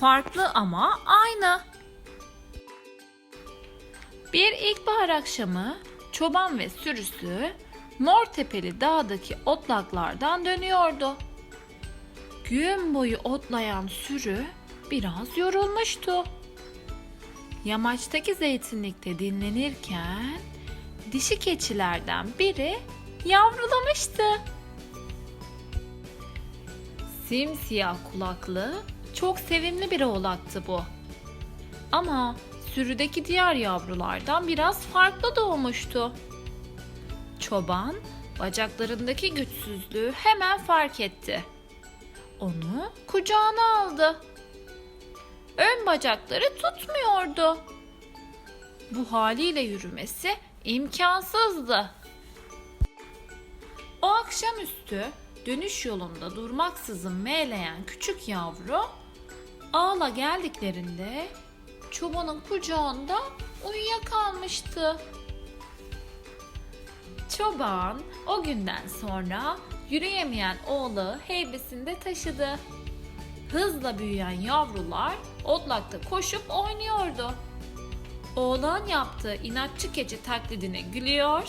farklı ama aynı. Bir ilkbahar akşamı çoban ve sürüsü Mortepeli dağdaki otlaklardan dönüyordu. Gün boyu otlayan sürü biraz yorulmuştu. Yamaçtaki zeytinlikte dinlenirken dişi keçilerden biri yavrulamıştı. Simsiyah kulaklı, çok sevimli bir oğlaktı bu. Ama sürüdeki diğer yavrulardan biraz farklı doğmuştu. Çoban bacaklarındaki güçsüzlüğü hemen fark etti. Onu kucağına aldı. Ön bacakları tutmuyordu. Bu haliyle yürümesi imkansızdı. O akşamüstü dönüş yolunda durmaksızın meyleyen küçük yavru ağla geldiklerinde çobanın kucağında uyuyakalmıştı. Çoban o günden sonra yürüyemeyen oğlağı heybesinde taşıdı. Hızla büyüyen yavrular otlakta koşup oynuyordu. Oğlan yaptığı inatçı keçi taklidine gülüyor,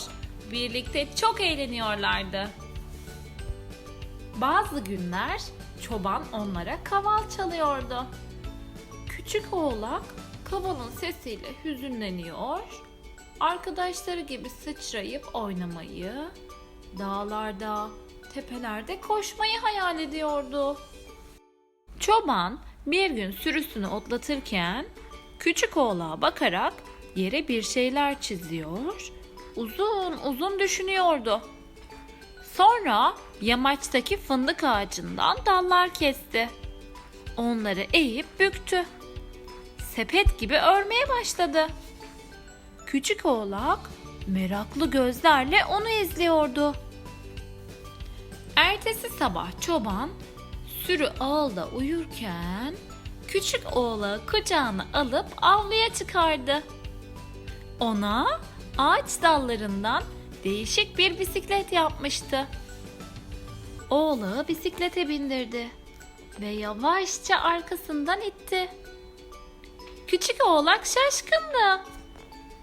birlikte çok eğleniyorlardı. Bazı günler çoban onlara kaval çalıyordu. Küçük oğlak kavalın sesiyle hüzünleniyor, arkadaşları gibi sıçrayıp oynamayı, dağlarda, tepelerde koşmayı hayal ediyordu. Çoban bir gün sürüsünü otlatırken küçük oğlağa bakarak yere bir şeyler çiziyor, uzun uzun düşünüyordu. Sonra yamaçtaki fındık ağacından dallar kesti. Onları eğip büktü. Sepet gibi örmeye başladı. Küçük oğlak meraklı gözlerle onu izliyordu. Ertesi sabah çoban sürü ağılda uyurken küçük oğlağı kucağına alıp avluya çıkardı. Ona ağaç dallarından değişik bir bisiklet yapmıştı. Oğlağı bisiklete bindirdi ve yavaşça arkasından itti. Küçük oğlak şaşkındı.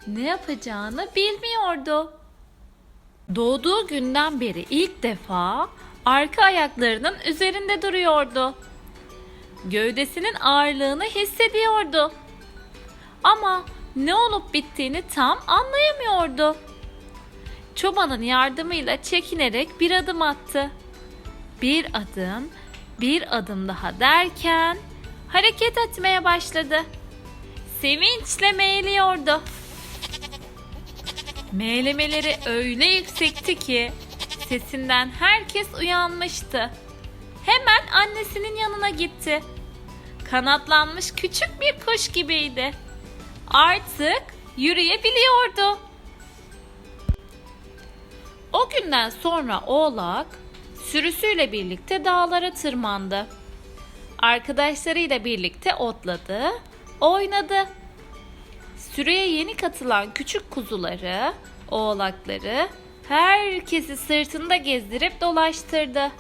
Ne yapacağını bilmiyordu. Doğduğu günden beri ilk defa arka ayaklarının üzerinde duruyordu. Gövdesinin ağırlığını hissediyordu. Ama ne olup bittiğini tam anlayamıyordu. Çobanın yardımıyla çekinerek bir adım attı. Bir adım, bir adım daha derken hareket etmeye başladı. Sevinçle meğliyordu. Meylemeleri öyle yüksekti ki sesinden herkes uyanmıştı. Hemen annesinin yanına gitti. Kanatlanmış küçük bir kuş gibiydi. Artık yürüyebiliyordu. O günden sonra oğlak sürüsüyle birlikte dağlara tırmandı. Arkadaşlarıyla birlikte otladı, oynadı. Sürüye yeni katılan küçük kuzuları, oğlakları herkesi sırtında gezdirip dolaştırdı.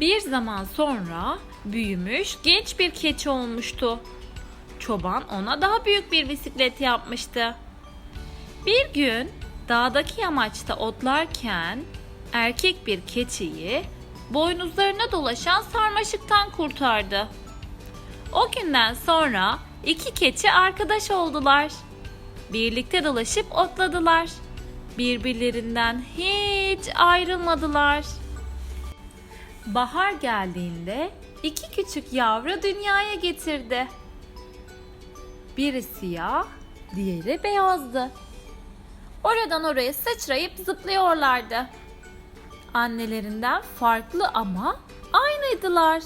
Bir zaman sonra büyümüş genç bir keçi olmuştu. Çoban ona daha büyük bir bisiklet yapmıştı. Bir gün dağdaki yamaçta otlarken erkek bir keçiyi boynuzlarına dolaşan sarmaşıktan kurtardı. O günden sonra iki keçi arkadaş oldular. Birlikte dolaşıp otladılar. Birbirlerinden hiç ayrılmadılar. Bahar geldiğinde iki küçük yavru dünyaya getirdi. Biri siyah, diğeri beyazdı. Oradan oraya sıçrayıp zıplıyorlardı. Annelerinden farklı ama aynıydılar.